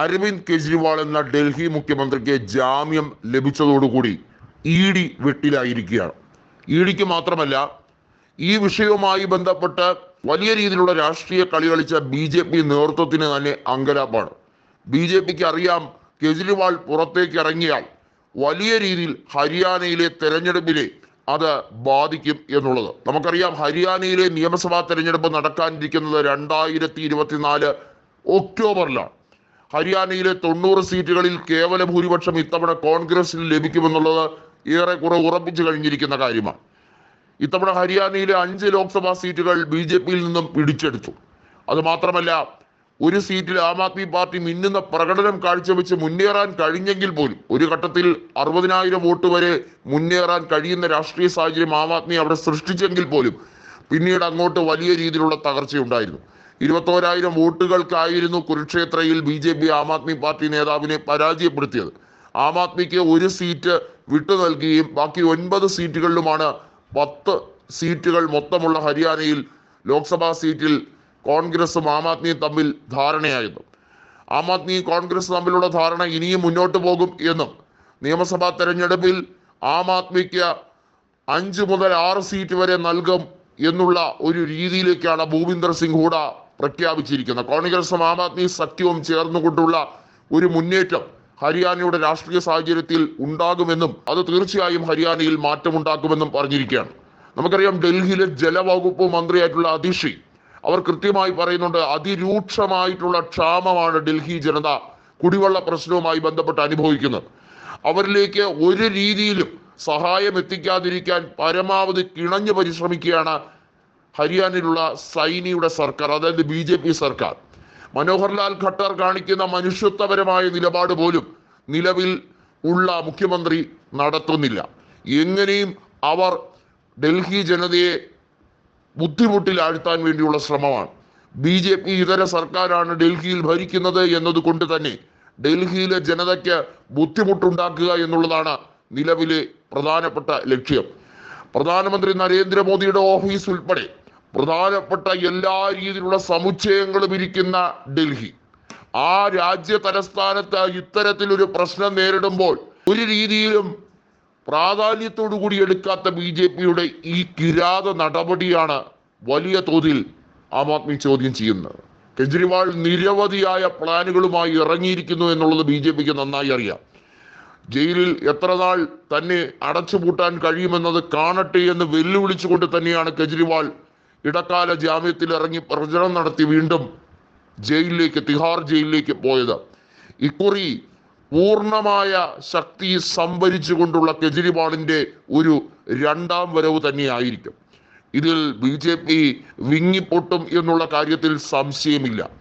അരവിന്ദ് കെജ്രിവാൾ എന്ന ഡൽഹി മുഖ്യമന്ത്രിക്ക് ജാമ്യം ലഭിച്ചതോടുകൂടി ഇ ഡി വെട്ടിലായിരിക്കുകയാണ്. ഇ ഡിക്ക് മാത്രമല്ല ഈ വിഷയവുമായി ബന്ധപ്പെട്ട് വലിയ രീതിയിലുള്ള രാഷ്ട്രീയ കളി കളിച്ച ബി ജെ പി നേതൃത്വത്തിന് തന്നെ അങ്കലാപ്പാണ്. ബി ജെ പിക്ക് അറിയാം കെജ്രിവാൾ പുറത്തേക്ക് ഇറങ്ങിയാൽ വലിയ രീതിയിൽ ഹരിയാനയിലെ തെരഞ്ഞെടുപ്പിലെ അത് ബാധിക്കും എന്നുള്ളത്. നമുക്കറിയാം ഹരിയാനയിലെ നിയമസഭാ തെരഞ്ഞെടുപ്പ് നടക്കാനിരിക്കുന്നത് രണ്ടായിരത്തി ഇരുപത്തിനാല് ഒക്ടോബറിലാണ്. ഹരിയാനയിലെ തൊണ്ണൂറ് സീറ്റുകളിൽ കേവല ഭൂരിപക്ഷം ഇത്തവണ കോൺഗ്രസിന് ലഭിക്കുമെന്നുള്ളത് ഏറെക്കുറെ ഉറപ്പിച്ചു കഴിഞ്ഞിരിക്കുന്ന കാര്യമാണ്. ഇത്തവണ ഹരിയാനയിലെ അഞ്ച് ലോക്സഭാ സീറ്റുകൾ ബി ജെ പിയിൽ നിന്നും പിടിച്ചെടുത്തു. അതുമാത്രമല്ല ഒരു സീറ്റിൽ ആം ആദ്മി പാർട്ടി മിന്നുന്ന പ്രകടനം കാഴ്ചവെച്ച് മുന്നേറാൻ കഴിഞ്ഞെങ്കിൽ പോലും ഒരു ഘട്ടത്തിൽ അറുപതിനായിരം വോട്ട് വരെ മുന്നേറാൻ കഴിയുന്ന രാഷ്ട്രീയ സാഹചര്യം ആം ആദ്മി അവിടെ സൃഷ്ടിച്ചെങ്കിൽ പോലും പിന്നീട് അങ്ങോട്ട് വലിയ രീതിയിലുള്ള തകർച്ചയുണ്ടായിരുന്നു. ഇരുപത്തോരായിരം വോട്ടുകൾക്കായിരുന്നു കുരുക്ഷേത്രയിൽ B J P Aam Aadmi party നേതാവിനെ പരാജയപ്പെടുത്തിയത്. ആം ആദ്മിക്ക് ഒരു സീറ്റ് വിട്ടു നൽകുകയും ബാക്കി ഒൻപത് സീറ്റുകളിലുമാണ് പത്ത് സീറ്റുകൾ മൊത്തമുള്ള ഹരിയാനയിൽ ലോക്സഭാ സീറ്റിൽ കോൺഗ്രസും ആം ആദ്മിയും തമ്മിൽ ധാരണയായിരുന്നു ആം ആദ്മി കോൺഗ്രസ് തമ്മിലുള്ള ധാരണ ഇനിയും മുന്നോട്ട് പോകും എന്നും നിയമസഭാ തെരഞ്ഞെടുപ്പിൽ ആം ആദ്മിക്ക് അഞ്ച് മുതൽ ആറ് സീറ്റ് വരെ നൽകും എന്നുള്ള ഒരു രീതിയിലേക്കാണ് ഭൂപിന്ദർ സിംഗ് ഹൂഡ പ്രഖ്യാപിച്ചിരിക്കുന്നത് കോൺഗ്രസും ആം ആദ്മി സഖ്യവും ചേർന്നുകൊണ്ടുള്ള ഒരു മുന്നേറ്റം ഹരിയാനയുടെ രാഷ്ട്രീയ സാഹചര്യത്തിൽ ഉണ്ടാകുമെന്നും അത് തീർച്ചയായും ഹരിയാനയിൽ മാറ്റമുണ്ടാക്കുമെന്നും പറഞ്ഞിരിക്കുകയാണ്. നമുക്കറിയാം ഡൽഹിയിലെ ജലവകുപ്പ് മന്ത്രിയായിട്ടുള്ള അതിഷി അവർ കൃത്യമായി പറയുന്നുണ്ട് അതിരൂക്ഷമായിട്ടുള്ള ക്ഷാമമാണ് ഡൽഹി ജനത കുടിവെള്ള പ്രശ്നവുമായി ബന്ധപ്പെട്ട് അനുഭവിക്കുന്നത്. അവരിലേക്ക് ഒരു രീതിയിലും സഹായം എത്തിക്കാതിരിക്കാൻ പരമാവധി കിണഞ്ഞു പരിശ്രമിക്കുകയാണ് ഹരിയാനയിലുള്ള സൈനിയുടെ സർക്കാർ അതായത് ബി ജെ പി സർക്കാർ മനോഹർലാൽ ഖട്ടർ കാണിക്കുന്ന മനുഷ്യത്വപരമായ നിലപാട് പോലും നിലവിൽ ഉള്ള മുഖ്യമന്ത്രി നടത്തുന്നില്ല. എങ്ങനെയും അവർ ഡൽഹി ജനതയെ ബുദ്ധിമുട്ടിലാഴ്ത്താൻ വേണ്ടിയുള്ള ശ്രമമാണ്. ബി ജെ പി ഇതര സർക്കാരാണ് ഡൽഹിയിൽ ഭരിക്കുന്നത് എന്നതുകൊണ്ട് തന്നെ ഡൽഹിയിലെ ജനതയ്ക്ക് ബുദ്ധിമുട്ടുണ്ടാക്കുക എന്നുള്ളതാണ് നിലവിലെ പ്രധാനപ്പെട്ട ലക്ഷ്യം. പ്രധാനമന്ത്രി നരേന്ദ്രമോദിയുടെ ഓഫീസ് ഉൾപ്പെടെ പ്രധാനപ്പെട്ട എല്ലാ രീതിയിലുള്ള സമുച്ചയങ്ങളും ഇരിക്കുന്ന ഡൽഹി. ആ രാജ്യ തലസ്ഥാനത്ത് ഇത്തരത്തിലൊരു പ്രശ്നം നേരിടുമ്പോൾ ഒരു രീതിയിലും പ്രാധാന്യത്തോടു കൂടി എടുക്കാത്ത ബി ജെ പിയുടെ ഈ കിരാത നടപടിയാണ് വലിയ തോതിൽ ആം ആദ്മി ചോദ്യം ചെയ്യുന്നത്. കെജ്രിവാൾ നിരവധിയായ പ്ലാനുകളുമായി ഇറങ്ങിയിരിക്കുന്നു എന്നുള്ളത് ബി ജെ പിക്ക് നന്നായി അറിയാം. ജയിലിൽ എത്ര നാൾ തന്നെ അടച്ചുപൂട്ടാൻ കഴിയുമെന്നത് കാണട്ടെ എന്ന് വെല്ലുവിളിച്ചുകൊണ്ട് തന്നെയാണ് കെജ്രിവാൾ ഇടക്കാല ജാമ്യത്തിൽ ഇറങ്ങി പ്രചരണം നടത്തി വീണ്ടും ജയിലിലേക്ക് തിഹാർ ജയിലിലേക്ക് പോയത്. ഇക്കുറി പൂർണമായ ശക്തി സംഭരിച്ചുകൊണ്ടുള്ള കെജ്രിവാളിന്റെ ഒരു രണ്ടാം വരവ് തന്നെയായിരിക്കും. ഇതിൽ ബി ജെ പി വിങ്ങിപ്പൊട്ടും എന്നുള്ള കാര്യത്തിൽ സംശയമില്ല.